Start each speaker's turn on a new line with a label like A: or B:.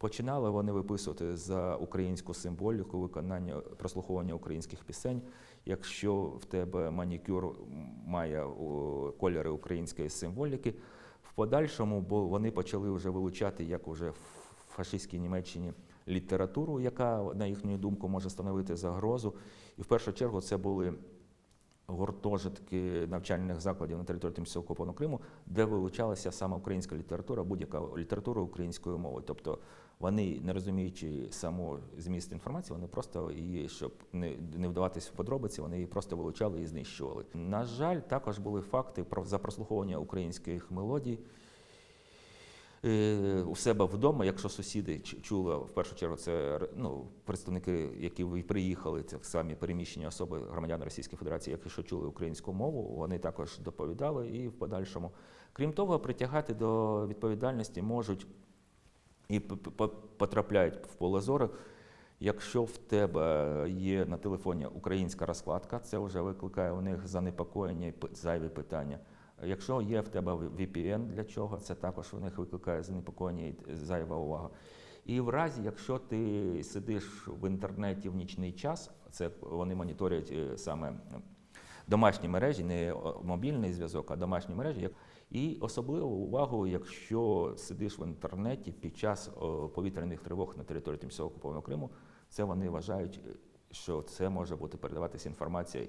A: Починали вони виписувати за українську символіку, виконання прослуховування українських пісень. Якщо в тебе манікюр має кольори української символіки, в подальшому бо вони почали вже вилучати, як уже в фашистській Німеччині, літературу, яка, на їхню думку, може становити загрозу. І в першу чергу це були гуртожитки навчальних закладів на території тимчасово окупованого Криму, де вилучалася саме українська література, будь-яка література українською мовою. Тобто вони, не розуміючи саму зміст інформації, вони просто її, щоб не, не вдаватись в подробиці, вони її просто вилучали і знищували. На жаль, також були факти про за прослуховування українських мелодій. Е, У себе вдома, якщо сусіди чули, в першу чергу, це ну, представники, які приїхали, це самі переміщені особи громадяни Російської Федерації, якщо чули українську мову, вони також доповідали і в подальшому. Крім того, притягати до відповідальності можуть і потрапляють в поле зору. Якщо в тебе є на телефоні українська розкладка, це вже викликає у них занепокоєння і зайві питання. Якщо є в тебе VPN, для чого, це також у них викликає занепокоєння і зайва увага. І в разі, якщо ти сидиш в інтернеті в нічний час, це вони моніторять е, саме домашні мережі, не мобільний зв'язок, а домашні мережі. І особливу увагу, якщо сидиш в інтернеті під час повітряних тривог на території тимчасово окупованого Криму, це вони вважають, е, що це може бути передаватися інформація